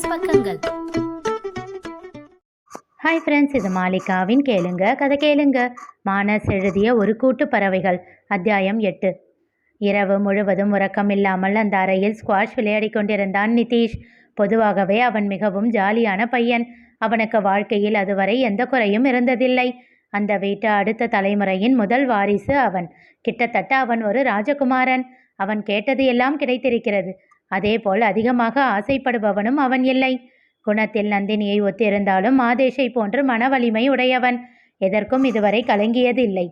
மானஸ் பக்கங்கள். Hi friends இது மாலிகாவின் கேளுங்க கதை கேளுங்க. மானஸ் எழுதிய ஒரு கூட்டு பறவைகள் அத்தியாயம் எட்டு. இரவு முழுவதும் உறக்கம் இல்லாமல் அந்த அறையில் ஸ்குவாஷ் விளையாடி கொண்டிருந்தான் நிதிஷ். பொதுவாகவே அவன் மிகவும் ஜாலியான பையன். அவனுக்கு வாழ்க்கையில் அதுவரை எந்த குறையும் இருந்ததில்லை. அந்த வீட்டு அடுத்த தலைமுறையின் முதல் வாரிசு அவன். கிட்டத்தட்ட அவன் ஒரு ராஜகுமாரன். அவன் கேட்டது எல்லாம் கிடைத்திருக்கிறது. அதேபோல் அதிகமாக ஆசைப்படுபவனும் அவன் இல்லை. குணத்தில் நந்தினியை ஒத்திருந்தாலும் மாதேஷை போன்று மன வலிமை உடையவன். எதற்கும் இதுவரை கலங்கியது இல்லை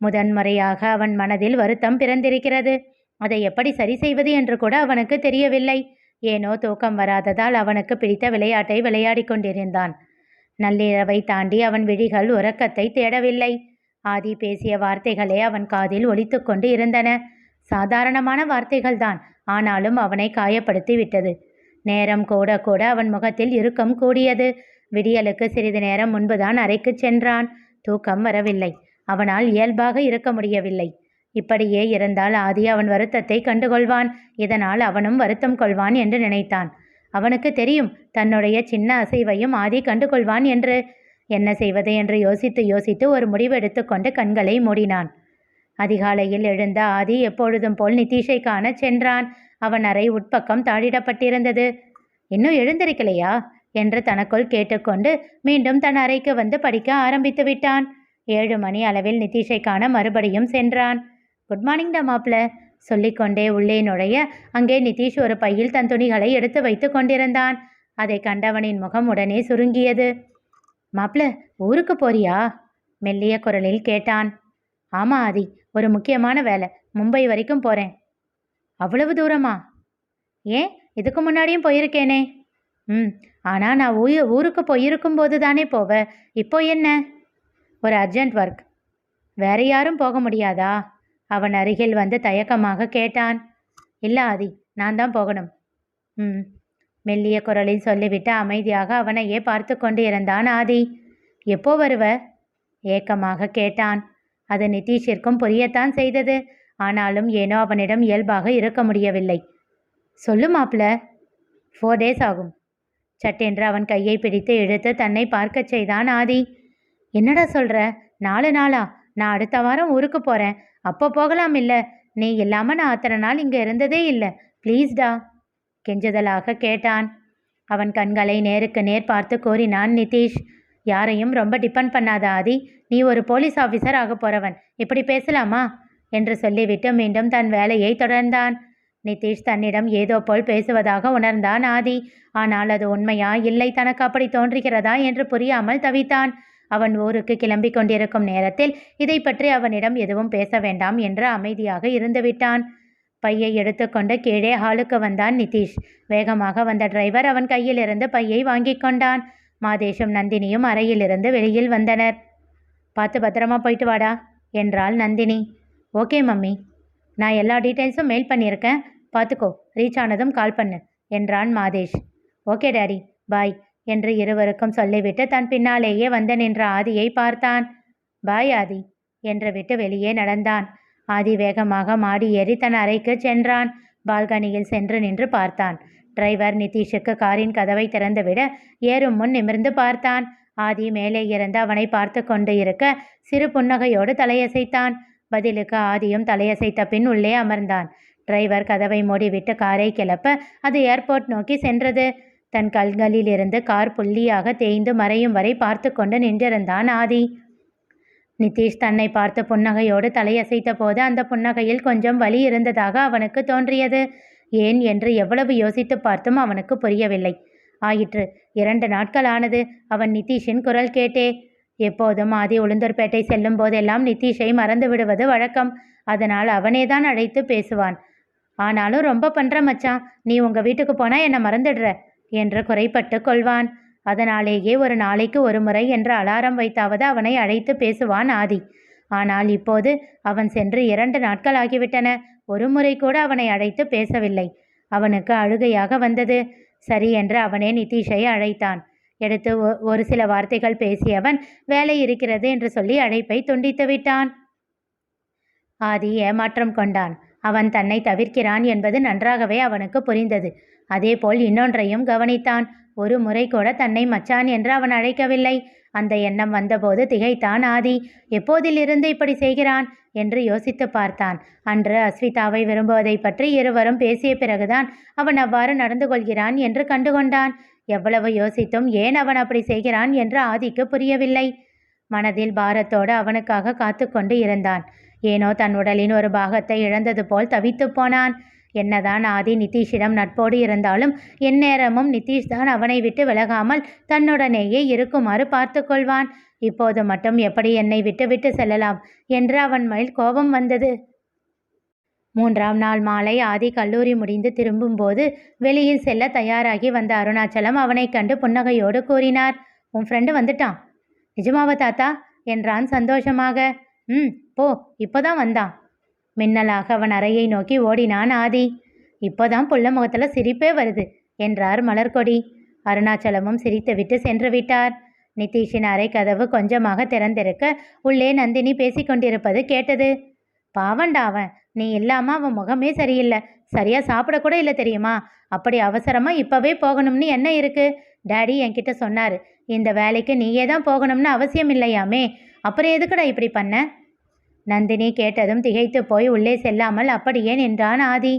முதன்முறையாக அவன் மனதில் வருத்தம் பிறந்திருக்கிறது. அதை எப்படி சரி செய்வது என்று கூட அவனுக்கு தெரியவில்லை. ஏனோ தூக்கம் வராததால் அவனுக்கு பிடித்த விளையாட்டை விளையாடிக் கொண்டிருந்தான். நள்ளிரவை தாண்டி அவன் விழிகள் உறக்கத்தை தேடவில்லை. ஆதி பேசிய வார்த்தைகளே அவன் காதில் ஒலித்து கொண்டு இருந்தன. சாதாரணமான வார்த்தைகள்தான். ஆனாலும் அவனை காயப்படுத்தி விட்டது. நேரம் கூட கூட அவன் முகத்தில் இறுக்கம் கூடியது. விடியலுக்கு சிறிது நேரம் முன்புதான் அறைக்கு சென்றான். தூக்கம் வரவில்லை. அவனால் இயல்பாக இருக்க முடியவில்லை. இப்படியே இருந்தால் ஆதி அவன் வருத்தத்தை கண்டுகொள்வான். இதனால் அவனும் வருத்தம் கொள்வான் என்று நினைத்தான். அவனுக்கு தெரியும் தன்னுடைய சின்ன அசைவையும் ஆதி கண்டுகொள்வான் என்று. என்ன செய்வது என்று யோசித்து யோசித்து ஒரு முடிவு எடுத்துக்கொண்டு கண்களை மூடினான். அதிகாலையில் எழுந்த ஆதி எப்பொழுதும் போல் நிதிஷை காண சென்றான். அவன் அறை உட்பக்கம் தாழிடப்பட்டிருந்தது. இன்னும் எழுந்திருக்கலையா? என்று தனக்குள் கேட்டுக்கொண்டு மீண்டும் தன் அறைக்கு வந்து படிக்க ஆரம்பித்து விட்டான். ஏழு மணி அளவில் நிதிஷை காண மறுபடியும் சென்றான். குட் மார்னிங் டா மாப்ள சொல்லிக்கொண்டே உள்ளே நுழைய அங்கே நிதிஷ் ஒரு பையில் தன் துணிகளை எடுத்து வைத்து கொண்டிருந்தான். அதை கண்டவனின் முகம் உடனே சுருங்கியது. மாப்ள ஊருக்கு போறியா? மெல்லிய குரலில் கேட்டான். ஆமா ஆதி. ஒரு முக்கியமான வேலை. மும்பை வரைக்கும் போகிறேன் அவ்வளவு தூரமா? ஏன்? இதுக்கு முன்னாடியும் போயிருக்கேனே. ம். ஆனால் நான் ஊ ஊருக்கு போயிருக்கும் போது தானே போவேன் இப்போ என்ன? ஒரு அர்ஜென்ட் ஒர்க் வேற யாரும் போக முடியாதா? அவன் அருகில் வந்து தயக்கமாக கேட்டான். இல்லை ஆதி நான் தான் போகணும். ம். மெல்லிய குரலில் சொல்லிவிட்டு அமைதியாக அவனையே பார்த்து கொண்டு இருந்தான் ஆதி. எப்போ வருவ? ஏக்கமாக கேட்டான். அது நிதிஷிற்கும் புரியத்தான் செய்தது. ஆனாலும் ஏனோ அவனிடம் இயல்பாக இருக்க முடியவில்லை. சொல்லு மாப்ள ஃபோர் டேஸ் ஆகும். சட்டென்று அவன் கையை பிடித்து இழுத்து தன்னை பார்க்கச் செய்தான் ஆதி. என்னடா சொல்ற? நாலு நாளா? நான் அடுத்த வாரம் ஊருக்கு போகிறேன் அப்போ போகலாம் இல்லை. நீ இல்லாமல் நான் அத்தனை நாள் இங்கே இருந்ததே இல்லை. ப்ளீஸ்டா கெஞ்சுதலாக கேட்டான். அவன் கண்களை நேருக்கு நேர் பார்த்து கூறினான் நிதிஷ். யாரையும் ரொம்ப டிபெண்ட் பண்ணாத ஆதி. நீ ஒரு போலீஸ் ஆஃபீஸர் ஆக போறவன். இப்படி பேசலாமா? என்று சொல்லிவிட்டு மீண்டும் தன் வேலையை தொடர்ந்தான். நிதிஷ் தன்னிடம் ஏதோ போல் பேசுவதாக உணர்ந்தான் ஆதி. ஆனால் அது உண்மையா இல்லை தனக்கு அப்படி தோன்றுகிறதா என்று புரியாமல் தவித்தான். அவன் ஊருக்கு கிளம்பிக் கொண்டிருக்கும் நேரத்தில் இதை பற்றி அவனிடம் எதுவும் பேச வேண்டாம் என்று அமைதியாக இருந்துவிட்டான் பையை எடுத்துக்கொண்டு கீழே ஹாலுக்கு வந்தான் நிதிஷ். வேகமாக வந்த டிரைவர் அவன் கையிலிருந்து பையை வாங்கி கொண்டான். மாதேஷும் நந்தினியும் அறையிலிருந்து வெளியில் வந்தனர். பார்த்து பத்திரமா போயிட்டு வாடா என்றாள் நந்தினி. ஓகே மம்மி நான் எல்லா டீட்டெயில்ஸும் மெயில் பண்ணியிருக்கேன். பார்த்துக்கோ ரீச் ஆனதும் கால் பண்ணு என்றான் மாதேஷ். ஓகே டேடி பாய் என்று இருவருக்கும் சொல்லிவிட்டு தன் பின்னாலேயே வந்து நின்ற ஆதியை பார்த்தான். பாய் ஆதி என்று விட்டு வெளியே நடந்தான். ஆதி வேகமாக மாடி ஏறி தன் அறைக்கு சென்றான். பால்கனியில் சென்று நின்று பார்த்தான். டிரைவர் நிதிஷுக்கு காரின் கதவை திறந்துவிட ஏறும் முன் நிமிர்ந்து பார்த்தான். ஆதி மேலே இருந்து அவனை பார்த்து கொண்டு இருக்க சிறு புன்னகையோடு தலையசைத்தான். பதிலுக்கு ஆதியும் தலையசைத்த பின் உள்ளே அமர்ந்தான். டிரைவர் கதவை மூடிவிட்டு காரை கிளப்ப அது ஏர்போர்ட் நோக்கி சென்றது. தன் கல்களிலிருந்து கார் புள்ளியாக தேய்ந்து மறையும் வரை பார்த்து கொண்டு நின்றிருந்தான் ஆதி. நிதிஷ் தன்னை பார்த்து புன்னகையோடு தலையசைத்த போது அந்த புன்னகையில் கொஞ்சம் வலி இருந்ததாக அவனுக்கு தோன்றியது. ஏன் என்று எவ்வளவு யோசித்து பார்த்தும் அவனுக்கு புரியவில்லை. ஆயிற்று. இரண்டு நாட்கள் ஆனது. அவன் நிதிஷின் குரல் கேட்டே எப்போதும் ஆதி உளுந்தூர்பேட்டை செல்லும் போதெல்லாம் நிதிஷை மறந்து விடுவது வழக்கம். அதனால் அவனேதான் அழைத்து பேசுவான். ஆனாலும் ரொம்ப பண்ற மச்சான். நீ உங்க வீட்டுக்கு போனா என்னை மறந்துடுற? என்று குறைப்பட்டு கொள்வான். அதனாலேயே ஒரு நாளைக்கு ஒரு முறை என்ற அலாரம் வைத்தாவது அவனை அழைத்து பேசுவான் ஆதி. ஆனால் இப்போது அவன் சென்று இரண்டு நாட்கள் ஆகிவிட்டன. ஒரு முறை கூட அவனை அழைத்து பேசவில்லை. அவனுக்கு அழுகையாக வந்தது. சரி என்று அவனே நிதிஷை அழைத்தான். எடுத்து ஒ- ஒரு சில வார்த்தைகள் பேசியவன் வேலை இருக்கிறது என்று சொல்லி அழைப்பை துண்டித்து விட்டான். ஆதி ஏமாற்றம் கொண்டான். அவன் தன்னை தவிர்க்கிறான் என்பது நன்றாகவே அவனுக்கு புரிந்தது. அதேபோல் இன்னொன்றையும் கவனித்தான். ஒரு முறை கூட தன்னை மச்சான் என்று அவன் அழைக்கவில்லை. அந்த எண்ணம் வந்தபோது திகைத்தான் ஆதி. எப்போதிலிருந்து இப்படி செய்கிறான்? என்று யோசித்து பார்த்தான். அன்று அஸ்விதாவை விரும்புவதை பற்றி இருவரும் பேசிய பிறகுதான் அவன் அவ்வாறு நடந்து கொள்கிறான் என்று கண்டுகொண்டான். எவ்வளவு யோசித்தும் ஏன் அவன் அப்படி செய்கிறான் என்று ஆதிக்கு புரியவில்லை. மனதில் பாரத்தோடு அவனுக்காக காத்து கொண்டு இருந்தான். ஏனோ தன் உடலின் ஒரு பாகத்தை இழந்தது போல் தவித்துப் போனான். என்னதான் ஆதி நிதிஷிடம் நட்போடு இருந்தாலும் எந்நேரமும் நிதிஷ் தான் அவனை விட்டு விலகாமல் தன்னுடனேயே இருக்குமாறு பார்த்து கொள்வான் இப்போது மட்டும் எப்படி என்னை விட்டு விட்டு செல்லலாம்? என்று அவன் மேல் கோபம் வந்தது. மூன்றாம் நாள் மாலை ஆதி கல்லூரி முடிந்து திரும்பும்போது வெளியில் செல்ல தயாராகி வந்த அருணாச்சலம் அவனை கண்டு புன்னகையோடு கூறினார் உன் ஃப்ரெண்டு வந்துட்டான். நிஜமாவா தாத்தா? என்றான் சந்தோஷமாக. ம் போ இப்போதான் வந்தான். மின்னலாக அவன் அறையை நோக்கி ஓடினான் ஆதி. இப்போதான் புள்ள முகத்தில் சிரிப்பே வருது என்றார் மலர்கொடி. அருணாச்சலமும் சிரித்துவிட்டு சென்று விட்டார். நிதிஷின் அறை கதவு கொஞ்சமாக திறந்திருக்க உள்ளே நந்தினி பேசிக்கொண்டிருப்பது கேட்டது. பாவண்டா அவன் நீ இல்லாம அவன் முகமே சரியில்லை. சரியா சாப்பிட கூட இல்லை தெரியுமா? அப்படி அவசரமா இப்பவே போகணும்னு என்ன இருக்கு? டேடி என்கிட்ட சொன்னார் இந்த வேலைக்கு நீயே தான் போகணும்னு அவசியம் இல்லையாமே. அப்புறம் எதுக்குடா இப்படி பண்ண? நந்தினி கேட்டதும் திகைத்து போய் உள்ளே செல்லாமல் அப்படியே நின்றான் ஆதி?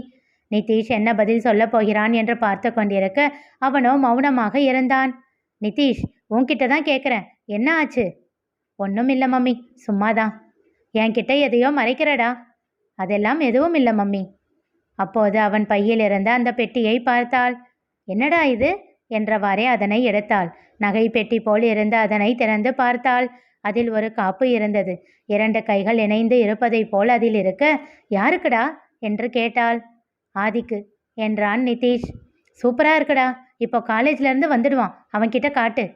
நிதிஷ் என்ன பதில் சொல்லப் போகிறான் என்று பார்த்து கொண்டிருக்க அவனோ மௌனமாக இருந்தான். நிதிஷ் உன்கிட்ட தான் கேட்குறேன் என்ன ஆச்சு? ஒன்றும் இல்லை மம்மி. சும்மாதான். என்கிட்ட எதையோ மறைக்கிறடா. அதெல்லாம் எதுவும் இல்லை மம்மி. அப்போது அவன் பையில் இருந்த அந்த பெட்டியை பார்த்தாள். என்னடா இது? என்றவாறே அதனை எடுத்தாள். நகை பெட்டி போல் இருந்த அதனை திறந்து பார்த்தாள். அதில் ஒரு காப்பு இருந்தது. இரண்டு கைகள் இணைந்து இருப்பதைப் போல் அதில் இருக்க யாருக்குடா? என்று கேட்டாள். ஆதிக்கு என்றான் நிதிஷ். சூப்பராக இருக்குடா. இப்போ காலேஜ்லேருந்து வந்துடுவான். அவன்கிட்ட காட்டு.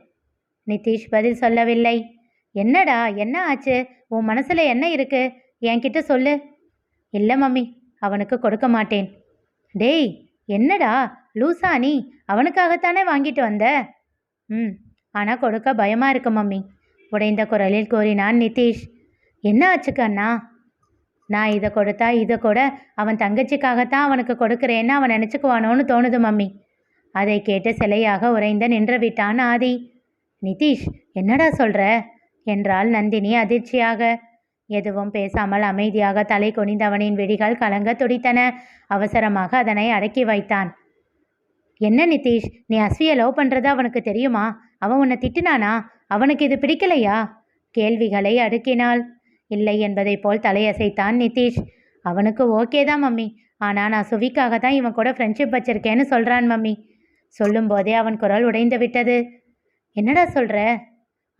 நிதிஷ் பதில் சொல்லவில்லை. என்னடா? என்ன ஆச்சு? உன் மனசில் என்ன இருக்கு? என்கிட்ட சொல்லு. இல்லை மம்மி. அவனுக்கு கொடுக்க மாட்டேன். டேய் என்னடா? லூசா நீ. அவனுக்காகத்தானே வாங்கிட்டு வந்த? ம். ஆனால் கொடுக்க பயமாக இருக்கு மம்மி. உடைந்த குரலில் கூறினான் நிதிஷ். என்ன ஆச்சுக்கு அண்ணா? நான் இதை கொடுத்தா இதை கூட அவன் தங்கச்சிக்காகத்தான் அவனுக்கு கொடுக்குறேன்னு அவன் நினச்சிக்குவானோன்னு தோணுது மம்மி. அதை கேட்டு சிலையாக உறைந்த நின்று விட்டான் ஆதி. நிதிஷ் என்னடா சொல்கிற என்றாள் நந்தினி அதிர்ச்சியாக. எதுவும் பேசாமல் அமைதியாக தலை குனிந்தவனின் விழிகள் கலங்க துடித்தன. அவசரமாக அதனை அடக்கி வைத்தான். என்ன நிதிஷ் நீ அஸ்வியை லவ் பண்ணுறது அவனுக்கு தெரியுமா? அவன் உன்னை திட்டினானா? அவனுக்கு இது பிடிக்கலையா? கேள்விகளை அடுக்கினாள். இல்லை என்பதைப் போல் தலையசைத்தான் நிதிஷ். அவனுக்கு ஓகே தான் மம்மி. ஆனால் நான் சுவிக்காக தான் இவன் கூட ஃப்ரெண்ட்ஷிப் வச்சிருக்கேன்னு சொல்கிறான் மம்மி. சொல்லும்போதே அவன் குரல் உடைந்து விட்டது. என்னடா சொல்கிற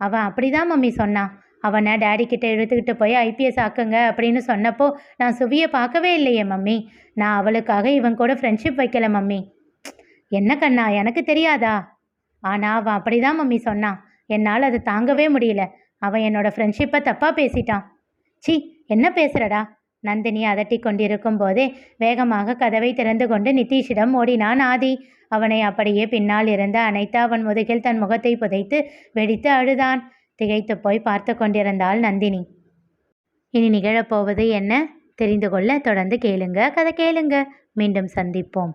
அவன் அப்படிதான் மம்மி சொன்னான். அவனை டேடி கிட்ட இழுத்துக்கிட்டு போய் ஐபிஎஸ் ஆக்குங்க அப்படின்னு சொன்னப்போ நான் சுவியை பார்க்கவே இல்லையே மம்மி. நான் அவளுக்காக இவன் கூட ஃப்ரெண்ட்ஷிப் வைக்கல மம்மி. என்ன கண்ணா எனக்கு தெரியாதா? ஆனால் அவன் அப்படிதான் மம்மி சொன்னான். என்னால் அதை தாங்கவே முடியல. அவன் என்னோட ஃப்ரெண்ட்ஷிப்பை தப்பாக பேசிட்டான். சி என்ன பேசுறடா? நந்தினி அதட்டி கொண்டிருக்கும் போதே வேகமாக கதவை திறந்து கொண்டு நிதிஷிடம் ஓடினான் ஆதி. அவனை அப்படியே பின்னால் இருந்த அனைத்து அவன் முதுகில் தன் முகத்தை புதைத்து வெடித்து அழுதான். திகைத்து போய் பார்த்து கொண்டிருந்தாள் நந்தினி. இனி நிகழப்போவது என்ன? தெரிந்து கொள்ள தொடர்ந்து கேளுங்க. கதை கேளுங்க. மீண்டும் சந்திப்போம்.